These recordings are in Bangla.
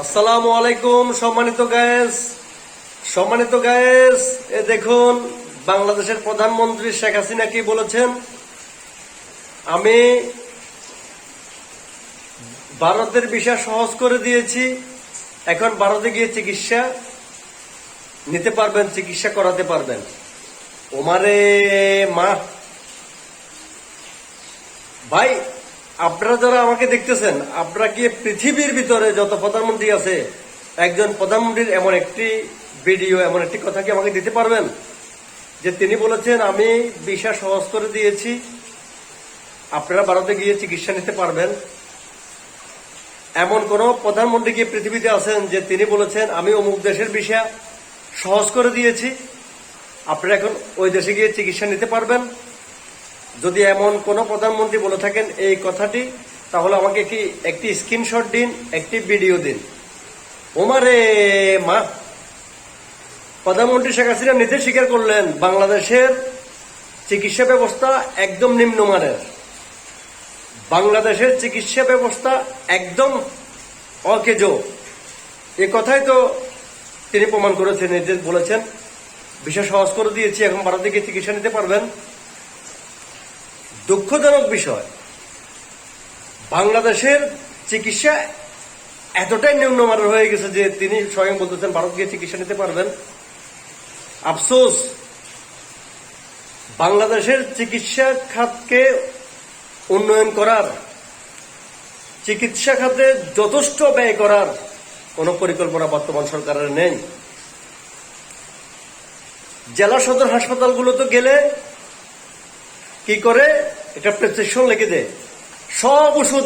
আসসালামু আলাইকুম, সম্মানিত গ্যাস। সম্মানিত গ্যাস, এ দেখুন, বাংলাদেশের প্রধানমন্ত্রী শেখ হাসিনা কি বলেছেন? আমি ভারতের বিষয় সহজ করে দিয়েছি, এখন ভারতে গিয়ে চিকিৎসা নিতে পারবেন, চিকিৎসা করাতে পারবেন। ওমারে, মা। ভাই আপনারা যারা আমাকে দেখতেছেন, আপনারা কি পৃথিবীর ভিতরে যত প্রধানমন্ত্রী আছে, একজন প্রধানমন্ত্রীর এমন একটি ভিডিও, এমন একটি কথা কি আমাকে দিতে পারবেন? যে তিনি বলেছেন, আমি বিষয় সহজ করে দিয়েছি। আপনারা ভারতে গিয়ে চিকিৎসা নিতে পারবেন। এমন কোন প্রধানমন্ত্রী কি পৃথিবীতে আছেন যে তিনি বলেছেন, আমি অমুক দেশের বিষয় সহজ করে দিয়েছি। আপনারা এখন ওই দেশে গিয়ে চিকিৎসা নিতে পারবেন। যদি এমন কোন প্রধানমন্ত্রী বলে থাকেন এই কথাটি, তাহলে আমাকে কি একটি স্ক্রিনশট দিন, একটি ভিডিও দিন? ওমারে, মা! প্রধানমন্ত্রী শেখ হাসিনা নিজে স্বীকার করলেন, বাংলাদেশের চিকিৎসা ব্যবস্থা একদম নিম্নমানের। বাংলাদেশের চিকিৎসা ব্যবস্থা একদম অকেজো। এ কথাই তো তিনি প্রমাণ করেছেন, নিজে বলেছেন। বিশেষ সহজ করে দিয়েছি, এখন ভারতে গিয়ে চিকিৎসা নিতে পারবেন। দুঃখজনক বিষয়। বাংলাদেশের চিকিৎসা এতটাই নিম্নমানের হয়ে গেছে যে তিনি স্বয়ং বলতেছেন ভারত গিয়ে চিকিৎসা নিতে পারবেন। আফসোস, বাংলাদেশের চিকিৎসা খাতকে উন্নয়ন করার, চিকিৎসা খাতে যথেষ্ট ব্যয় করার কোন পরিকল্পনা বর্তমান সরকারের নেই। জেলা সদর হাসপাতালগুলোতে গেলে কি করে? এটা প্রেসক্রিপশন লিখে দেয়। সব ওষুধ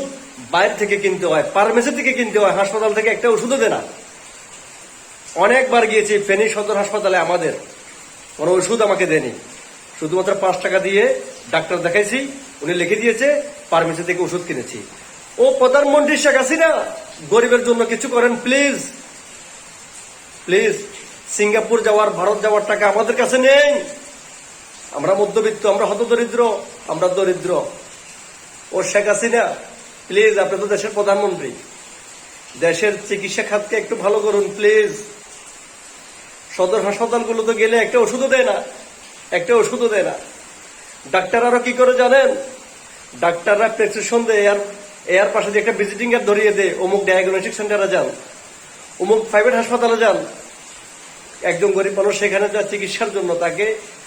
বাইরে থেকে কিনতে হয় ফার্মেসি থেকে কিনতে হয়, হাসপাতাল থেকে একটা ওষুধও দেয় না। অনেকবার গিয়েছি, ফেনী সদর হাসপাতালে আমাদের। কোনো ওষুধ আমাকে দেয়নি। শুধুমাত্র পাঁচ টাকা দিয়ে ডাক্তার দেখাইছি, উনি লিখে দিয়েছে ফার্মেসি থেকে ওষুধ কিনেছি। ও প্রধানমন্ত্রী শেখ হাসিনা, গরিবের জন্য কিছু করেন প্লিজ প্লিজ সিঙ্গাপুর যাওয়ার, ভারত যাওয়ার টাকা আমাদের কাছে নেই। আমরা মধ্যবিত্ত, আমরা হতদরিদ্র, আমরা দরিদ্র। ও শেখ হাসিনা প্লিজ আপনি তো দেশের প্রধানমন্ত্রী। দেশের চিকিৎসা খাতকে একটু ভালো করুন প্লিজ সদর হাসপাতালগুলোতে গেলে একটা ওষুধও দেয় না, একটা ওষুধও দেয় না। ডাক্তার আরও কি করে জানেন? ডাক্তাররা প্রেসক্রিপশন দেয় এর এর পাশে দিয়ে একটা ভিজিটিং কার্ড ধরিয়ে দেয়, অমুক ডায়াগনস্টিক সেন্টারে যান, অমুক প্রাইভেট হাসপাতালে যান। একজন গরিব মানুষ সেখানে যা চিকিৎসার জন্য, তাকে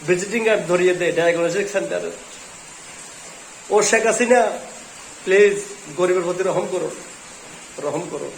ভিজিটিং কার্ড ধরিয়ে দেয় ডায়াগনস্টিক সেন্টারে ও শেখ হাসিনা প্লিজ গরিবের প্রতি রহম করুন রহম করুন।